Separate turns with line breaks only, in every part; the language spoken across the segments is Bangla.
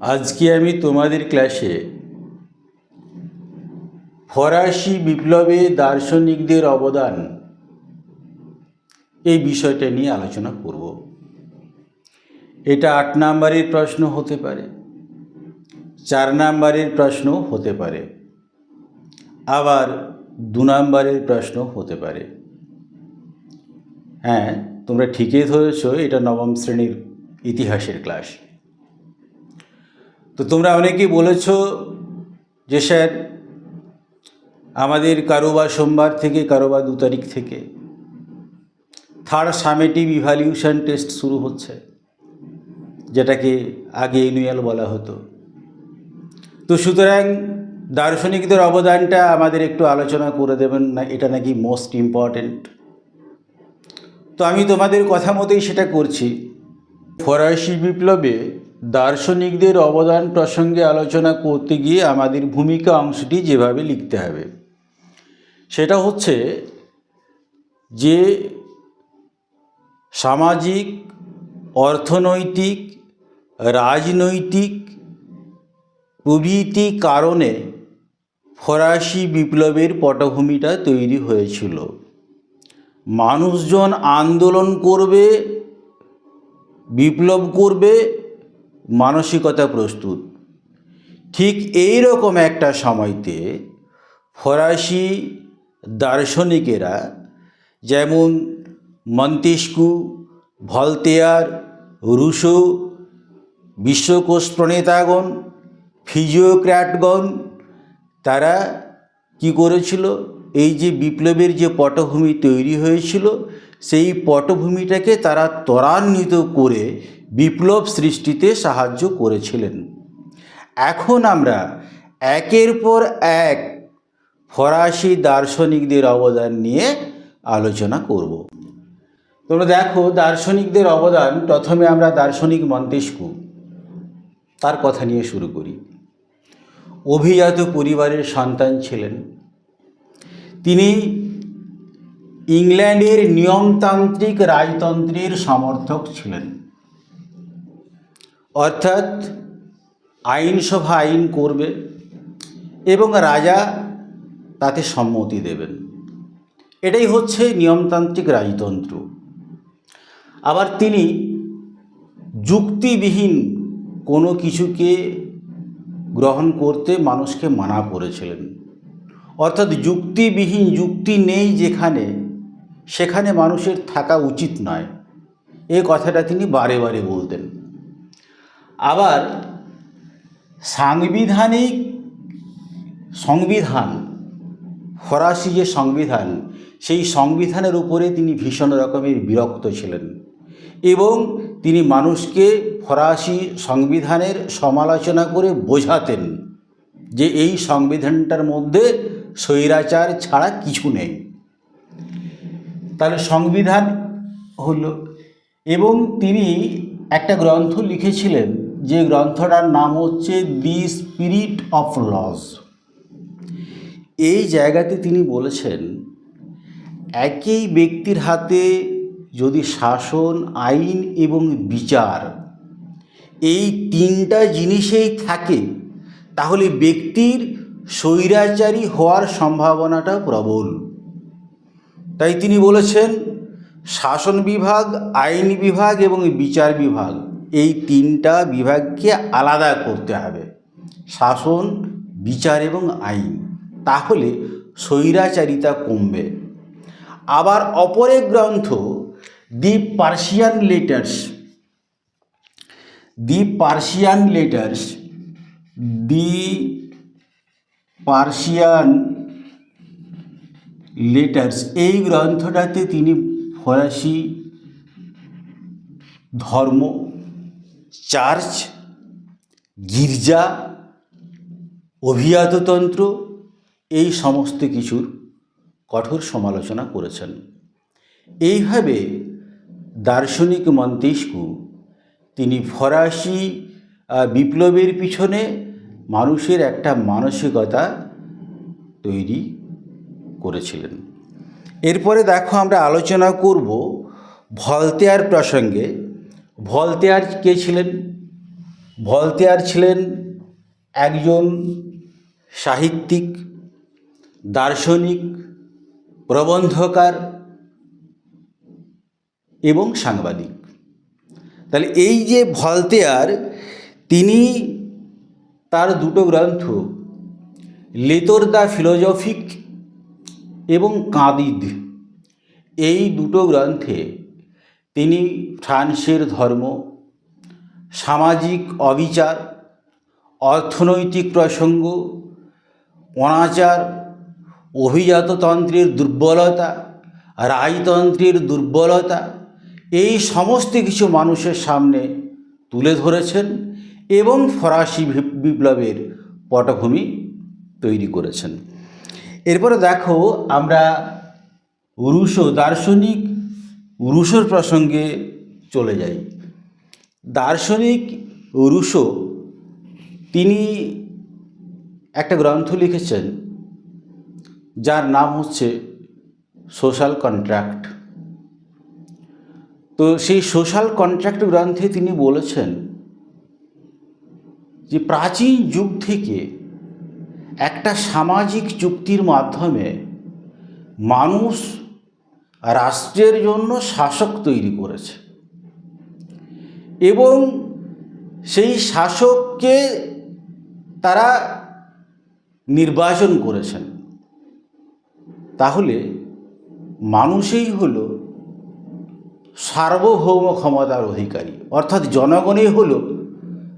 আজকে আমি তোমাদের ক্লাসে ফরাসি বিপ্লবে দার্শনিকদের অবদান এই বিষয়টা নিয়ে আলোচনা করব। এটা আট নাম্বারের প্রশ্ন হতে পারে, চার নাম্বারের প্রশ্ন হতে পারে, আবার দু নাম্বারের প্রশ্ন হতে পারে। হ্যাঁ তোমরা ঠিকই ধরেছ, এটা নবম শ্রেণির ইতিহাসের ক্লাস তো তোমরা অনেকেই বলেছ যে স্যার, আমাদের কারোবা সোমবার থেকে কারোবা দু তারিখ থেকে থার্ড সামেটিভ ইভ্যালিউশন টেস্ট শুরু হচ্ছে, যেটাকে আগে এনুয়াল বলা হতো। তো সুতরাং দার্শনিকদের অবদানটা আমাদের একটু আলোচনা করে দেবেন না, এটা নাকি মোস্ট ইম্পর্ট্যান্ট তো আমি তোমাদের কথা মতোই সেটা করছি। ফরাসি বিপ্লবে দার্শনিকদের অবদান প্রসঙ্গে আলোচনা করতে গিয়ে আমাদের ভূমিকা অংশটি যেভাবে লিখতে হবে। সেটা হচ্ছে যে সামাজিক, অর্থনৈতিক, রাজনৈতিক প্রভৃতি কারণে ফরাসি বিপ্লবের পটভূমিটা তৈরি হয়েছিল। মানুষজন আন্দোলন করবে, বিপ্লব করবে মানসিকতা প্রস্তুত। ঠিক এই রকম একটা সময়তে ফরাসি দার্শনিকেরা যেমন মন্তিস্কু ভলতেয়ার, রুশো বিশ্বকোষ প্রণেতাগণ ফিজিওক্র্যাটগণ, তারা কি করেছিল? এই যে বিপ্লবের যে পটভূমি তৈরি হয়েছিল, সেই পটভূমিটাকে তারা ত্বরান্বিত করে বিপ্লব সৃষ্টিতে সাহায্য করেছিলেন। এখন আমরা একের পর এক ফরাসি দার্শনিকদের অবদান নিয়ে আলোচনা করব। তোমরা দেখো, দার্শনিকদের অবদান, প্রথমে আমরা দার্শনিক মন্তেস্কু তার কথা নিয়ে শুরু করি। অভিজাত পরিবারের সন্তান ছিলেন। তিনি ইংল্যান্ডের নিয়মতান্ত্রিক রাজতন্ত্রের সমর্থক ছিলেন। অর্থাৎ আইনসভা আইন করবে এবং রাজা তাতে সম্মতি দেবেন। এটাই হচ্ছে নিয়মতান্ত্রিক রাজতন্ত্র। আবার তিনি যুক্তিবিহীন কোনো কিছুকে গ্রহণ করতে মানুষকে মানা করেছিলেন। অর্থাৎ যুক্তিবিহীন যুক্তি নেই যেখানে, সেখানে মানুষের থাকা উচিত নয়। এ কথাটা তিনি বারে বারে বলতেন। আবার সাংবিধানিক সংবিধান, ফরাসি যে সংবিধান, সেই সংবিধানের উপরে তিনি ভীষণ রকমের বিরক্ত ছিলেন এবং তিনি মানুষকে ফরাসি সংবিধানের সমালোচনা করে বোঝাতেন যে এই সংবিধানটার মধ্যে স্বৈরাচার ছাড়া কিছু নেই। তাহলে সংবিধান হলো এবং তিনি একটা গ্রন্থ লিখেছিলেন যে গ্রন্থটার নাম হচ্ছে দি স্পিরিট অফ লস এই জায়গাতে তিনি বলেছেন, একই ব্যক্তির হাতে যদি শাসন, আইন এবং বিচার এই তিনটা জিনিসেই থাকে, তাহলে ব্যক্তির স্বৈরাচারী হওয়ার সম্ভাবনাটা প্রবল। তাই তিনি বলেছেন, শাসন বিভাগ, আইন বিভাগ এবং বিচার বিভাগ এই তিনটা বিভাগকে আলাদা করতে হবে। শাসন, বিচার এবং আইন। তাহলে স্বৈরাচারিতা কমবে। আবার অপর এক গ্রন্থ, the Persian letters. The Persian letters, the Persian letters. এই গ্রন্থটাতে তিনি ফরাসি ধর্ম চার্চ, গির্জা, অভিজাততন্ত্র, এই সমস্ত কিছুর কঠোর সমালোচনা করেছেন। এইভাবে দার্শনিক মন্তেস্কু তিনি ফরাসি বিপ্লবের পিছনে মানুষের একটা মানসিকতা তৈরি করেছিলেন। এরপরে দেখো আমরা আলোচনা করব ভলতেয়ার প্রসঙ্গে। ভলতেয়ার কে ছিলেন? ভলতেয়ার ছিলেন একজন সাহিত্যিক, দার্শনিক, প্রবন্ধকার এবং সাংবাদিক। তাহলে এই যে ভলতেয়ার, তিনি তার দুটো গ্রন্থ, লেতর দ্য ফিলোজফিক এবং কাঁদিদ, এই দুটো গ্রন্থে তিনি ফ্রান্সের ধর্ম, সামাজিক অবিচার, অর্থনৈতিক প্রসঙ্গ, অনাচার, অভিজাততন্ত্রের দুর্বলতা, রাজতন্ত্রের দুর্বলতা, এই সমস্ত কিছু মানুষের সামনে তুলে ধরেছেন এবং ফরাসি বিপ্লবের পটভূমি তৈরি করেছেন। এরপরে দেখো আমরা রুশো দার্শনিক রুশোর প্রসঙ্গে চলে যাই। দার্শনিক রুশো, তিনি একটা গ্রন্থ লিখেছেন, যার নাম হচ্ছে সোশ্যাল কন্ট্রাক্ট। তো সেই সোশ্যাল কন্ট্রাক্ট গ্রন্থে তিনি বলেছেন যে, প্রাচীন যুগ থেকে একটা সামাজিক চুক্তির মাধ্যমে মানুষ রাষ্ট্রের জন্য শাসক তৈরি করেছে। এবং সেই শাসককে তারা নির্বাচন করেছেন। তাহলে মানুষই হল সার্বভৌম ক্ষমতার অধিকারী, অর্থাৎ জনগণই হল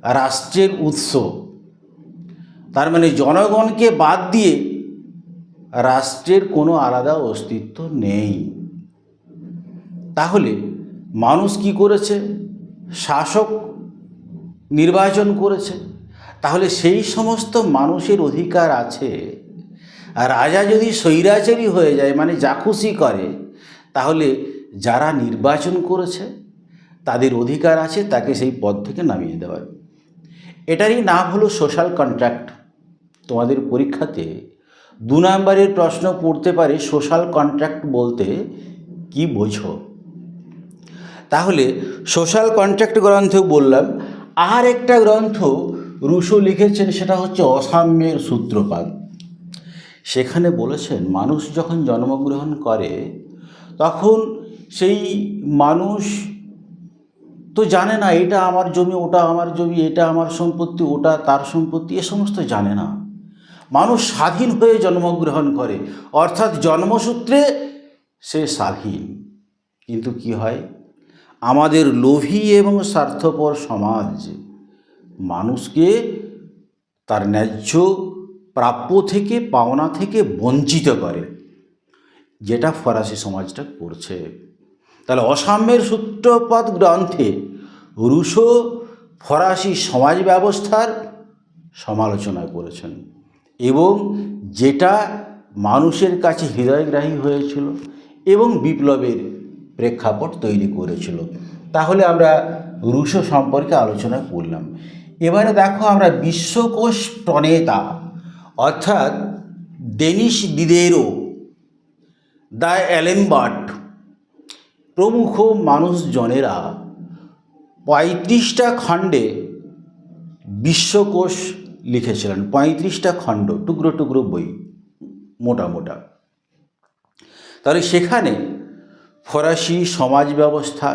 রাষ্ট্রের উৎস। তার মানে জনগণকে বাদ দিয়ে রাষ্ট্রের কোনো আলাদা অস্তিত্ব নেই। তাহলে মানুষ কি করেছে? শাসক নির্বাচন করেছে। তাহলে সেই সমস্ত মানুষের অধিকার আছে। আর রাজা যদি স্বৈরাচারী হয়ে যায় মানে যা খুশি করে, তাহলে যারা নির্বাচন করেছে, তাদের অধিকার আছে, তাকে সেই পদ থেকে নামিয়ে দেওয়ার এটারই নাম হলো সোশ্যাল কন্ট্রাক্ট তোমাদের পরীক্ষাতে দু নম্বরের প্রশ্ন পড়তে পারে সোশ্যাল কন্ট্রাক্ট বলতে কি বোঝো? তাহলে সোশ্যাল কন্ট্রাক্ট গ্রন্থ বললাম, আর একটা গ্রন্থ রুশো লিখেছেন, সেটা হচ্ছে অসাম্যের সূত্রপাত। সেখানে বলেছেন, মানুষ যখন জন্মগ্রহণ করে, তখন সেই মানুষ তো জানে না, এটা আমার জমি, ওটা আমার জমি, এটা আমার সম্পত্তি, ওটা তার সম্পত্তি, এ সমস্ত জানে না। মানুষ স্বাধীন হয়ে জন্মগ্রহণ করে, অর্থাৎ জন্মসূত্রে সে স্বাধীন। কিন্তু কি হয়? আমাদের লোভী এবং স্বার্থপর সমাজ। মানুষকে তার ন্যায্য প্রাপ্য থেকে, পাওনা থেকে বঞ্চিত করে, যেটা ফরাসি সমাজটা করছে। তাহলে অসাম্যের সূত্রপাত গ্রন্থে রুশো ফরাসি সমাজ ব্যবস্থার সমালোচনা করেছেন এবং যেটা মানুষের কাছে হৃদয়গ্রাহী হয়েছিল এবং বিপ্লবের প্রেক্ষাপট তৈরি করেছিল। তাহলে আমরা রুশো সম্পর্কে আলোচনা করলাম এবারে দেখো আমরা বিশ্বকোষ প্রণেতা, অর্থাৎ ডেনিস দিদেরো দ্য অ্যালেমবার্ট প্রমুখ মানুষজনেরা পঁয়ত্রিশটা খণ্ডে বিশ্বকোষ লিখেছিলেন। পঁয়ত্রিশটা খণ্ড, টুকরো টুকরো বই, মোটা মোটা। তাহলে সেখানে ফরাসি সমাজ ব্যবস্থা,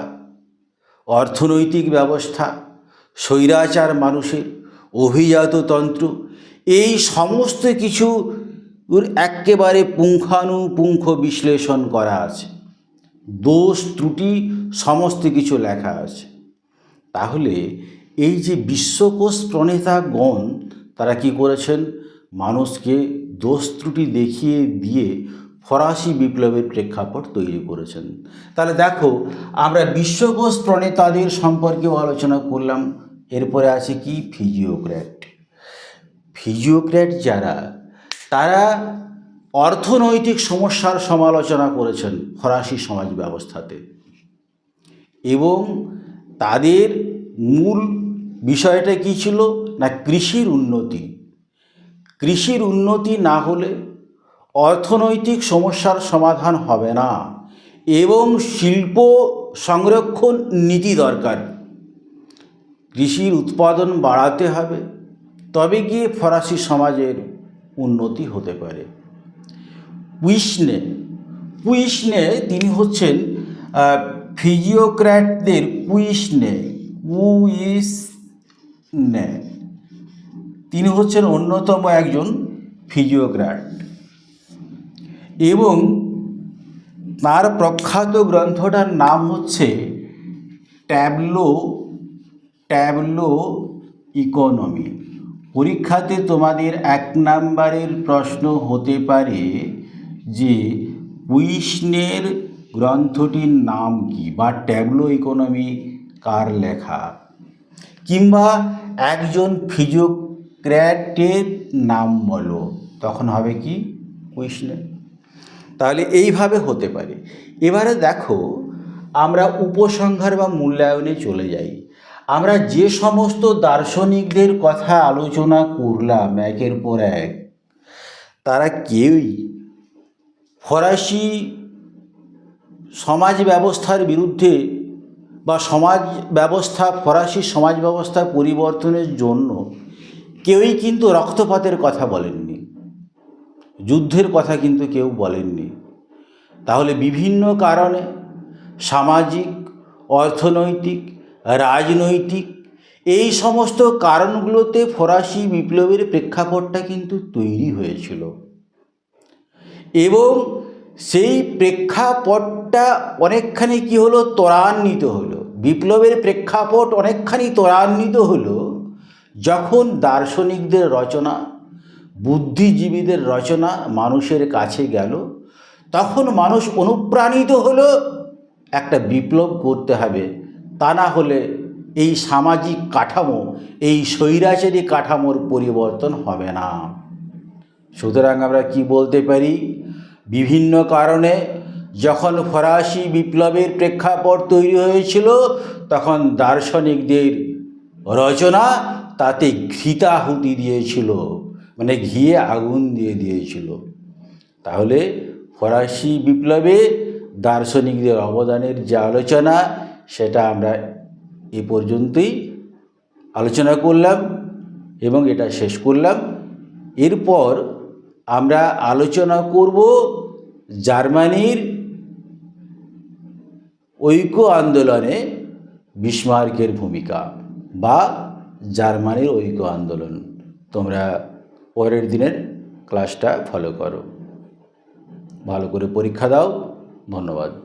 অর্থনৈতিক ব্যবস্থা, স্বৈরাচার মানুষের অভিজাততন্ত্র এই সমস্ত কিছু একেবারে পুঙ্খানুপুঙ্খ বিশ্লেষণ করা আছে। দোষ, ত্রুটি, সমস্ত কিছু লেখা আছে। তাহলে এই যে বিশ্বকোষ প্রণেতাগণ, তারা কি করেছেন? মানুষকে দোষ, ত্রুটি দেখিয়ে দিয়ে ফরাসি বিপ্লবের প্রেক্ষাপট তৈরি করেছেন। তাহলে দেখো, আমরা বিশ্বকোষ প্রণেতাদের সম্পর্কেও আলোচনা করলাম, এরপরে আছে কি? ফিজিওক্র্যাট। ফিজিওক্র্যাট যারা, তারা অর্থনৈতিক সমস্যার সমালোচনা করেছেন ফরাসি সমাজ ব্যবস্থাতে। এবং তাদের মূল বিষয়টা কী ছিল? না, কৃষির উন্নতি। কৃষির উন্নতি না হলে অর্থনৈতিক সমস্যার সমাধান হবে না। এবং শিল্প সংরক্ষণ নীতি দরকার। কৃষির উৎপাদন বাড়াতে হবে, তবে গিয়ে ফরাসি সমাজের উন্নতি হতে পারে। উইসনে কুইসনে তিনি হচ্ছেন ফিজিওক্র্যাটদের কুইসনে কুইসনে তিনি হচ্ছেন অন্যতম একজন ফিজিওক্র্যাট। এবং তার প্রখ্যাত গ্রন্থটার নাম হচ্ছে ট্যাবলো ট্যাবলো ইকোনমি। পরীক্ষাতে তোমাদের এক নাম্বারের প্রশ্ন হতে পারে যে উইসনের গ্রন্থটির নাম কি বা ট্যাবলো ইকোনমি কার লেখা? কিংবা একজন ফিজিওক্র্যাটের নাম বলো, তখন হবে কি কুইশনে তাহলে এইভাবে হতে পারে। এবারে দেখো, আমরা উপসংহার বা মূল্যায়নে চলে যাই। আমরা যে সমস্ত দার্শনিকদের কথা আলোচনা করলাম একের পর এক, তারা কেউই ফরাসি সমাজ ব্যবস্থার বিরুদ্ধে বা সমাজ ব্যবস্থা, ফরাসি সমাজ ব্যবস্থা পরিবর্তনের জন্য কেউই কিন্তু রক্তপাতের কথা বলেননি। যুদ্ধের কথা কিন্তু কেউ বলেননি। তাহলে বিভিন্ন কারণে সামাজিক, অর্থনৈতিক, রাজনৈতিক এই সমস্ত কারণগুলোতে ফরাসি বিপ্লবের প্রেক্ষাপটটা কিন্তু তৈরি হয়েছিল। এবং সেই প্রেক্ষাপটটা অনেকখানি কি হলো? ত্বরান্বিত হলো। বিপ্লবের প্রেক্ষাপট অনেকখানি ত্বরান্বিত হলো যখন দার্শনিকদের রচনা বুদ্ধিজীবীদের রচনা মানুষের কাছে গেল। তখন মানুষ অনুপ্রাণিত হলো, একটা বিপ্লব করতে হবে। তা না হলে এই সামাজিক কাঠামো, এই স্বৈরাচারী কাঠামোর পরিবর্তন হবে না। সুতরাং আমরা কি বলতে পারি? বিভিন্ন কারণে যখন ফরাসি বিপ্লবের প্রেক্ষাপট তৈরি হয়েছিল, তখন দার্শনিকদের রচনা তাতে ঘৃতাহুতি দিয়েছিল। মানে ঘিয়ে আগুন দিয়ে দিয়েছিল। তাহলে ফরাসি বিপ্লবে দার্শনিকদের অবদানের যে আলোচনা, সেটা আমরা এ পর্যন্তই আলোচনা করলাম এবং এটা শেষ করলাম। এরপর আমরা আলোচনা করব জার্মানির ঐক্য আন্দোলনে বিস্মার্কের ভূমিকা বা জার্মানির ঐক্য আন্দোলন। তোমরা পরের দিনের ক্লাসটা ফলো করো। ভালো করে পরীক্ষা দাও। ধন্যবাদ।